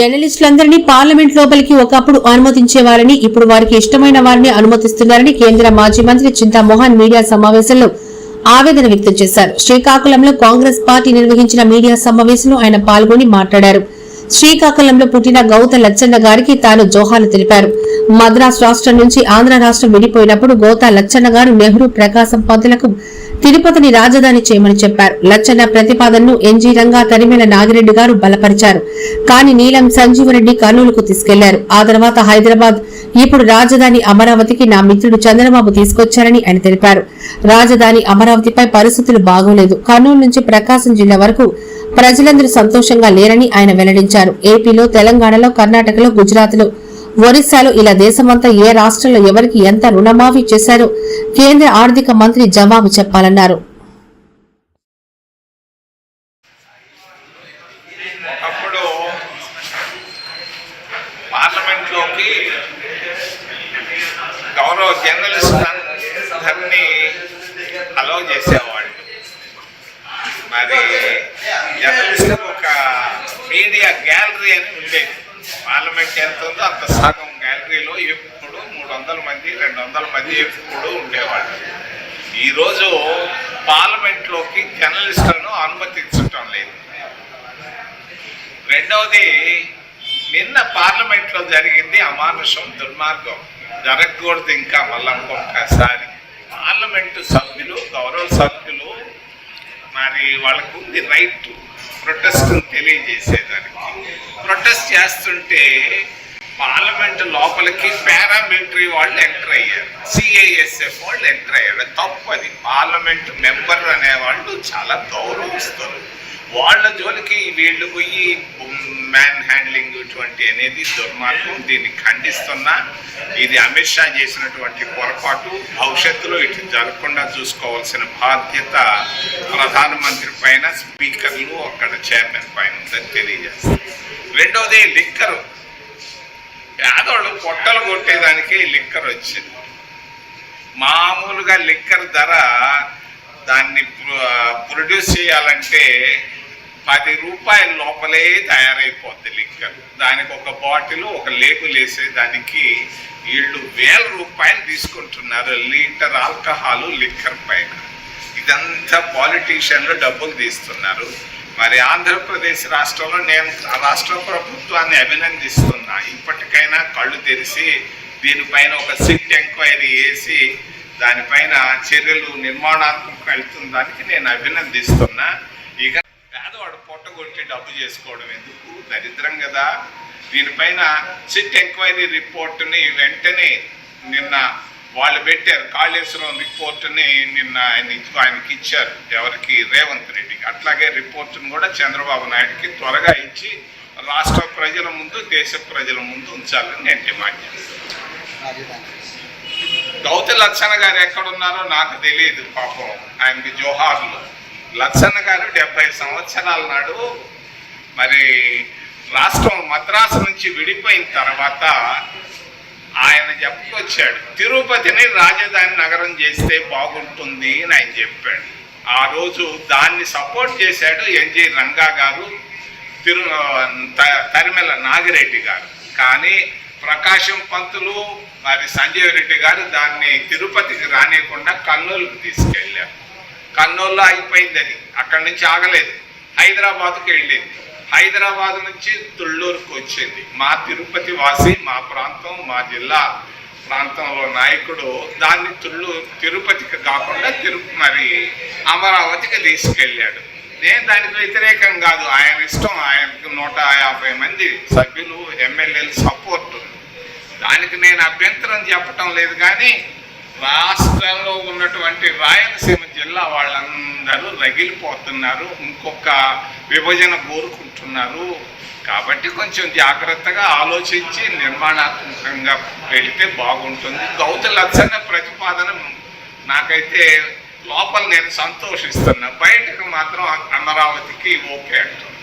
జర్నలిస్టులందరినీ parliament లోపలికి ఒకప్పుడు అనుమతించేవారని ఇప్పుడు వారికి ఇష్టమైన వారిని అనుమతిస్తున్నారని కేంద్ర మాజీ మంత్రి చింతామోహన్ మీడియా సమావేశంలో ఆవేదన వ్యక్తం చేశారు. శ్రీకాకుళంలో కాంగ్రెస్ పార్టీ నిర్వహించిన మీడియా సమావేశంలో ఆయన పాల్గొని మాట్లాడారు. శ్రీకాకుళంలో పుట్టిన గౌత లచ్చన్న గారికి తాను జోహాలు తెలిపారు. మద్రాస్ రాష్ట్రం నుంచి ఆంధ్ర రాష్ట్రం విడిపోయినప్పుడు గౌత లచ్చన్న గారు నెహ్రూ ప్రకాశం పంతులకు తిరుపతిని రాజధాని చేయమని చెప్పారు. లచ్చన్న ప్రతిపాదనను ఎన్జీ రంగా తరిమేల నాగిరెడ్డి గారు బలపరిచారు. కానీ నీలం సంజీవరెడ్డి కర్నూలుకు తీసుకెళ్ళారు. ఆ తర్వాత హైదరాబాద్ ఇప్పుడు రాజధాని అమరావతికి నా మిత్రుడు చంద్రబాబు తీసుకొచ్చారని ఆయన తెలిపారు. రాజధాని అమరావతిపై పరిస్థితులు బాగోలేదు. కర్నూలు నుంచి ప్రకాశం జిల్లా వరకు ప్రజలందరూ సంతోషంగా లేరని ఆయన వెల్లడించారు. ఏపీలో తెలంగాణలో కర్ణాటకలో గుజరాత్లో ఒరిస్సాలో ఇలా దేశమంతా ఏ రాష్ట్రంలో ఎవరికి ఎంత రుణమాఫీ చేశారో కేంద్ర ఆర్థిక మంత్రి జవాబు చెప్పాలన్నారు. పార్లమెంట్లోకి గౌరవ జర్నలిస్ట్ అందరినీ చేసేవాళ్ళు. మరి జర్నలిస్ట్ ఒక మీడియా గ్యాలరీ అని ఉండేది. పార్లమెంట్ ఎంత ఉందో అంత సగం గ్యాలరీలో ఎప్పుడు మూడు వందల మంది రెండు వందల మంది ఎప్పుడు ఉండేవాళ్ళు. ఈరోజు పార్లమెంట్లోకి జర్నలిస్టులను అనుమతించటం లేదు. రెండవది నిన్న పార్లమెంట్లో జరిగింది అమానుషం దుర్మార్గం. జరగకూడదు ఇంకా మళ్ళీ ఇంకొకసారి పార్లమెంటు సభ్యులు గౌరవ సభ్యులు మరి వాళ్ళకు ఉంది రైట్ ప్రొటెస్ట్ తెలియజేసే చేస్తుంటే పార్లమెంట్ లోపలికి పారామిలిటరీ వాళ్ళు ఎంటర్ అయ్యారు. సిఐఎస్ఎఫ్ వాళ్ళు ఎంటర్ అయ్యారు. తప్పు అది పార్లమెంట్ మెంబర్ అనేవాళ్ళు చాలా గౌరవిస్తారు. వాళ్ళ జోలికి వీళ్ళు పోయి మ్యాన్ హ్యాండ్లింగ్ ఇటువంటి అనేది దుర్మార్గం. దీన్ని ఖండిస్తున్నా ఇది అమిత్ షా చేసినటువంటి పొరపాటు. భవిష్యత్తులో ఇటు జరగకుండా చూసుకోవాల్సిన బాధ్యత ప్రధానమంత్రి పైన స్పీకర్లు అక్కడ చైర్మన్ పైన ఉందని తెలియజేస్తారు రెండవది లిక్కరు. పేదవాళ్ళు పొట్టలు కొట్టేదానికి లిక్కర్ వచ్చింది. మామూలుగా లిక్కర్ ధర దాన్ని ప్రొ- ప్రొడ్యూస్ చేయాలంటే పది రూపాయల లోపలే తయారైపోద్ది లిక్కర్. దానికి ఒక బాటిల్ ఒక లేబుల్ వేసే దానికి వీళ్ళు వేల రూపాయలు తీసుకుంటున్నారు లీటర్ ఆల్కహాల్ లిక్కర్ పైన. ఇదంతా పాలిటీషియన్లు డబ్బులు తీస్తున్నారు. మరి ఆంధ్రప్రదేశ్ రాష్ట్రంలో నేను ఆ రాష్ట్ర ప్రభుత్వాన్ని అభినందిస్తున్నా. ఇప్పటికైనా కళ్ళు తెరిచి దీనిపైన ఒక సిట్ ఎంక్వైరీ వేసి దానిపైన చర్యలు నిర్మాణాత్మక వెళ్తున్న దానికి నేను అభినందిస్తున్నా. ఇక పేదవాడు పొట్టగొట్టి డబ్బు చేసుకోవడం ఎందుకు? దరిద్రం కదా. దీనిపైన సిట్ ఎంక్వైరీ రిపోర్ట్ని వెంటనే నిన్న వాళ్ళు పెట్టారు. కాళేశ్వరం రిపోర్ట్ని నిన్న ఆయన ఆయనకి ఇచ్చారు. ఎవరికి? రేవంత్ రెడ్డికి అట్లాగే రిపోర్ట్ని కూడా చంద్రబాబు నాయుడుకి త్వరగా ఇచ్చి రాష్ట్ర ప్రజల ముందు దేశ ప్రజల ముందు ఉంచాలని నేను డిమాండ్ చేస్తాను. గౌత లక్షణ గారు ఎక్కడున్నారో నాకు తెలియదు పాపం. ఆయనకి జోహార్లు. లక్షణ గారు డెబ్బై సంవత్సరాల నాడు మరి రాష్ట్రం మద్రాసు నుంచి విడిపోయిన తర్వాత చెప్పుకొచ్చాడు తిరుపతిని రాజధాని నగరం చేస్తే బాగుంటుంది అని ఆయన చెప్పాడు. ఆ రోజు దాన్ని సపోర్ట్ చేశాడు ఎన్జి రంగా గారు తిరు త- తరిమెల నాగిరెడ్డి గారు. కానీ ప్రకాశం పంతులు మరి సంజయ్ రెడ్డి గారు దాన్ని తిరుపతికి రానియకుండా కర్నూలుకు తీసుకెళ్ళారు. కర్నూలులో అయిపోయింది అది అక్కడి నుంచి ఆగలేదు. హైదరాబాద్కి వెళ్ళింది. హైదరాబాద్ నుంచి తుళ్ళూరుకు వచ్చింది. మా తిరుపతి వాసి మా ప్రాంతం మా జిల్లా ప్రాంతంలో నాయకుడు దాన్ని తుళ్ళు తిరుపతికి కాకుండా తిరు మరి అమరావతికి తీసుకెళ్ళాడు. నేను దానికి వ్యతిరేకం కాదు. ఆయన ఇష్టం. ఆయనకు నూట యాభై మంది సభ్యులు ఎమ్మెల్యేలు సపోర్ట్. దానికి నేను అభ్యంతరం చెప్పటం లేదు కానీ రాష్ట్రంలో ఉన్నటువంటి రాయలసీమ జిల్లా వాళ్ళందరూ రగిలిపోతున్నారు. ఇంకొక విభజన కోరుకుంటున్నారు. కాబట్టి కొంచెం జాగ్రత్తగా ఆలోచించి నిర్మాణాత్మకంగా వెళితే బాగుంటుంది. గౌత లక్షణ ప్రతిపాదన నాకైతే లోపల నేను సంతోషిస్తున్నా. బయటకు మాత్రం అమరావతికి ఓకే అంటున్నాను